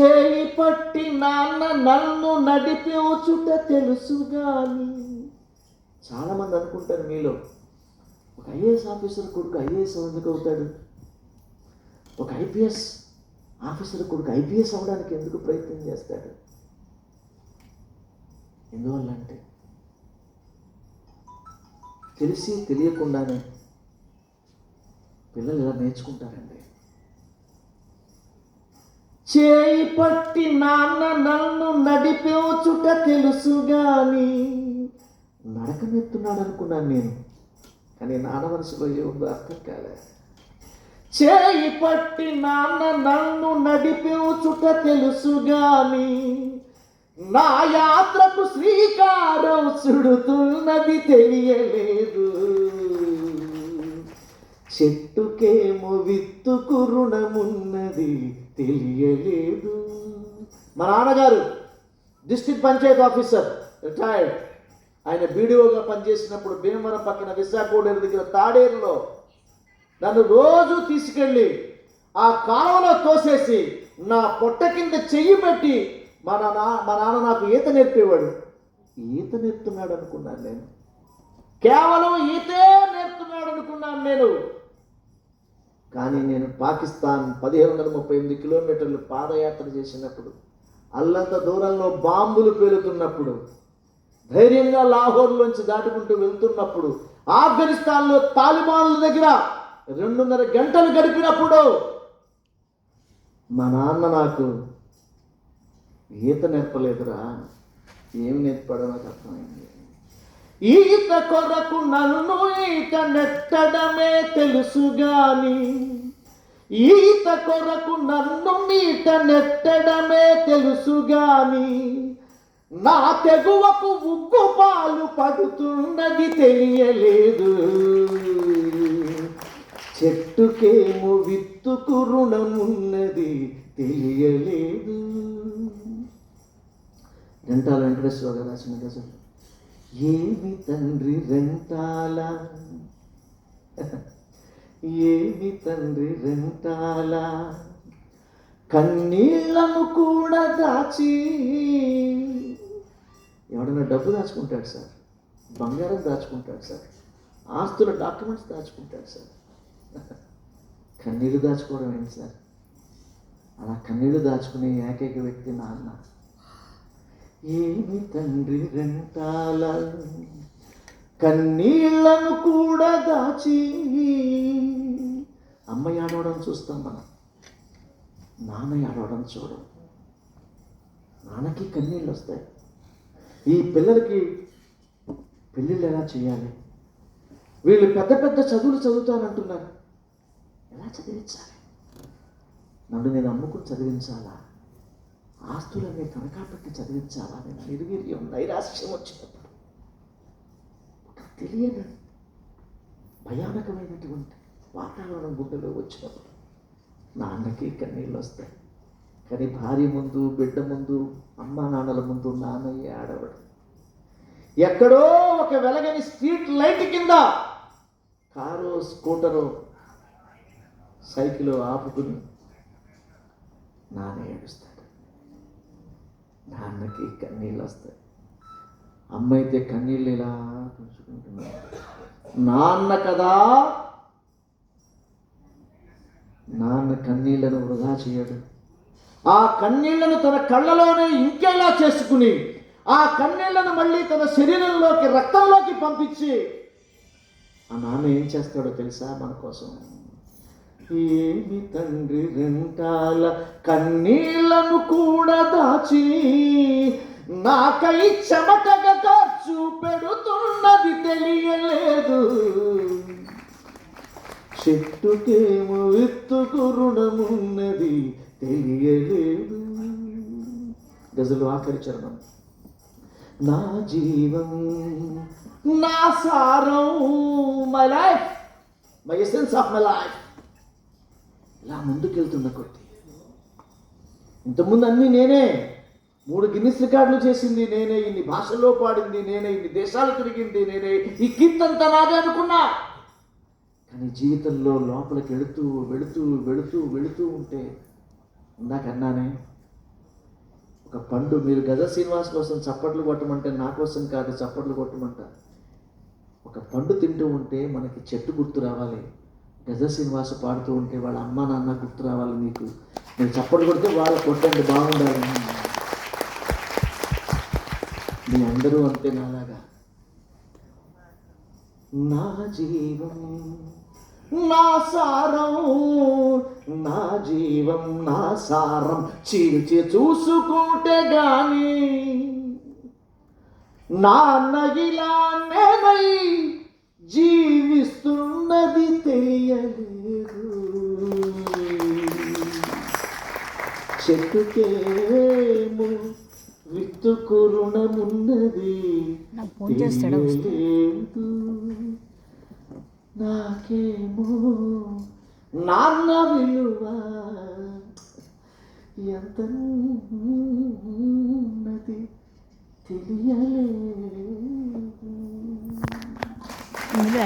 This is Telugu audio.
చేయి పట్టి నాన్న నన్ను నడిపించుట తెలుసు గాని చాలామంది అనుకుంటారు మీలో ఒక ఐఏఎస్ ఆఫీసర్ కొడుకు ఐఏఎస్ ఎందుకు అవుతాడు? ఒక ఐపీఎస్ ఆఫీసర్ కొడుకు ఐపీఎస్ అవడానికి ఎందుకు ప్రయత్నం చేస్తాడు? ఎందువల్ల అంటే తెలిసి తెలియకుండానే పిల్లలు ఇలా నేర్చుకుంటారండి? చేయి పట్టి నాన్న నన్ను నడిపించుట తెలుసు గాని నడకనెత్తున్నాడు అనుకున్నాను నేను కానీ నాన్న మనసులో ఏముందో అర్థం కాలే. చేయి పట్టి నాన్న నన్ను నడిపించుట తెలుసు గాని నా యాత్రకు శ్రీకారం చుడుతున్నది తెలియలేదు. చెట్టుకేమో విత్తుకు రుణమున్నది. తెలియలేదు. మా నాన్నగారు డిస్ట్రిక్ట్ పంచాయత్ ఆఫీసర్ రిటైర్డ్. ఆయన బీడీఓగా పనిచేసినప్పుడు భీమవరం పక్కన విశాఖోడేరు దగ్గర తాడేరులో నన్ను రోజు తీసుకెళ్ళి ఆ కాలువలో తోసేసి నా పొట్ట కింద చెయ్యి పెట్టి మా నాన్న మా నాన్న నాకు ఈత నేర్పేవాడు. ఈత నేర్పుతున్నాడు అనుకున్నాను నేను. కేవలం ఈతే నేర్పుతున్నాడు అనుకున్నాను నేను. కానీ నేను పాకిస్తాన్ పదిహేను వందల ముప్పై ఎనిమిది కిలోమీటర్లు పాదయాత్ర చేసినప్పుడు అల్లంత దూరంలో బాంబులు పేలుతున్నప్పుడు ధైర్యంగా లాహోర్లోంచి దాటుకుంటూ వెళ్తున్నప్పుడు ఆఫ్ఘనిస్తాన్లో తాలిబాన్ల దగ్గర రెండున్నర గంటలు గడిపినప్పుడు మా నాన్న నాకు ఈత నేర్పలేదురా. ఏం నేర్పాడో నాకు అర్థమైంది. ఈత కొరకు నన్ను ఈత నెట్టడమే తెలుసు గాని ఈత కొరకు నన్ను మీట నెట్టడమే తెలుసు గాని నా తెగువకు ఉగ్గు పాలు పడుతున్నది తెలియలేదు. చెట్టుకేమో విత్తుకు రుణమున్నది తెలియలేదు. రెంటాల వెంకటేశ్వర గారు రాసిన గజలు ఏమి తండ్రి రెంటాల ఏమి తండ్రి రెంటాల కన్నీళ్ళను కూడా దాచి. ఎవడన్నా డబ్బు దాచుకుంటాడు సార్? బంగారం దాచుకుంటాడు సార్? ఆస్తుల డాక్యుమెంట్స్ దాచుకుంటాడు సార్? కన్నీళ్ళు దాచుకోవడం ఏంటి సార్? అలా కన్నీళ్ళు దాచుకునే ఏకైక వ్యక్తి నాన్న ఏమి తండ్రి రెంటాల కన్నీళ్ళను కూడా దాచి. అమ్మ ఆడవడం చూస్తాం మనం. నాన్న ఆడవడం చూడం. నాన్నకి కన్నీళ్ళు వస్తాయి. ఈ పిల్లలకి పెళ్ళిళ్ళు ఎలా చేయాలి? వీళ్ళు పెద్ద పెద్ద చదువులు చదువుతానంటున్నారు. ఎలా చదివించాలి? నన్ను నేను అమ్ముకుని చదివించాలా? ఆస్తులన్నీ కనకాపెట్టి చదివించాలా నేను నిర్వీర్యం నైరాశ్యం వచ్చినప్పుడు ఒక తెలియని భయానకమైనటువంటి వాతావరణం గుండెలో వచ్చినప్పుడు నాన్నకి కన్నీళ్ళు వస్తాయి. కానీ భార్య ముందు బిడ్డ ముందు అమ్మ నాన్నల ముందు నాన్నయ్య ఆడవాడు. ఎక్కడో ఒక వెలగని స్ట్రీట్ లైట్ కింద కారు స్కూటరు సైకిల్ ఆపుకుని నాన్న ఏడుస్తాడు నాన్నకి కన్నీళ్ళు వస్తాయి అమ్మ అయితే కన్నీళ్ళు ఇలా తుంచుకుంటున్నాడు నాన్న కదా? నాన్న కన్నీళ్ళను వృధా చేయడు. ఆ కన్నీళ్ళను తన కళ్ళలోనే ఇంకెలా చేసుకుని ఆ కన్నీళ్ళను మళ్ళీ తన శరీరంలోకి రక్తంలోకి పంపించి ఆ నాన్న ఏం చేస్తాడో తెలుసా మన కోసం? ఏమి తండ్రి రెంటాల కన్నీళ్ళను కూడా దాచి నాకై చెమటగా ఖర్చు పెడుతున్నది తెలియలేదు. చెట్టుకేమో విత్తుకు రుణమున్నది తెలియలేదు. గజలు ఆఖరి చరణం. నా జీవం నా సారం my life my essence of my life ఇలా ముందుకెళ్తున్న కొద్ది. ఇంతకుముందు అన్నీ నేనే. మూడు గిన్నిస్ రికార్డులు చేసింది నేనే ఇన్ని భాషల్లో పాడింది నేనే ఇన్ని దేశాలు తిరిగింది నేనే ఈ కీర్తంతా నాదే అనుకున్నా. కానీ జీవితంలో లోపలికి వెళుతూ వెళుతూ వెళుతూ వెళుతూ ఉంటే ఇందాకన్నానే ఒక పండు మీరు గజ శ్రీనివాస్ కోసం చప్పట్లు కొట్టమంటే నా కోసం కాదు చప్పట్లు కొట్టమంట ఒక పండు తింటూ ఉంటే మనకి చెట్టు గుర్తు రావాలి. యజ శ్రీనివాస పాడుతూ ఉంటే వాళ్ళ అమ్మ నాన్న గుర్తు రావాలి మీకు మీరు చప్పట్లు కొడితే వాళ్ళు కొట్టండి బాగుండాలి. మీ అందరూ అంతే నాలాగా. నా జీవం నా సారం నా జీవం నా సారం చీల్చి చూసుకుంటే గాని నాన్న నగిలా నేనై జీవిస్తున్నది తెలియలేదు చెట్టుకేమో విత్తుకు రుణమున్నది? తెలియలేదు. నాకేమో నాన్న విలువ ఎంత ఉన్నది తెలియలేదు నువ్వే